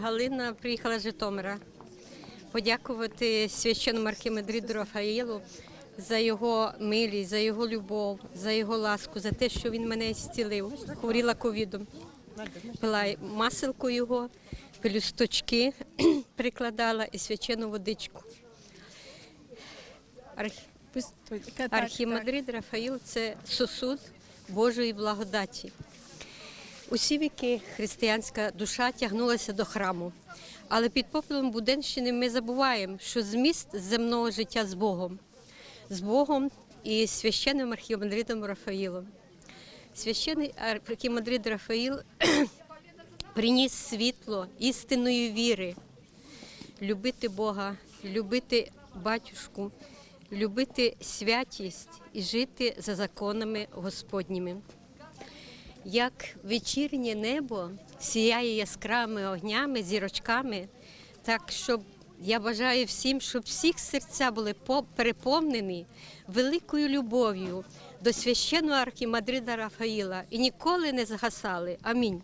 Галина приїхала з Житомира подякувати священному архімандриду Рафаїлу за його милість, за його любов, за його ласку, за те, що він мене зцілив. Хворіла ковідом. Пила маселку його, пелюсточки прикладала і свячену водичку. Арх- Архімандрит Рафаїл це сосуд Божої благодаті. Усі віки християнська душа тягнулася до храму. Але під попелом Буденщини ми забуваємо, що зміст земного життя з Богом, з Богом і священним архімандритом Рафаїлом. Священний архімандрит Рафаїл приніс світло істинної віри, любити Бога, любити батюшку, любити святість і жити за законами Господніми. Як вечірнє небо сіяє яскравими огнями, зірочками, так щоб я бажаю всім, щоб всіх серця були по- переповнені великою любов'ю до священного архімадрида Рафаїла і ніколи не згасали. Амінь.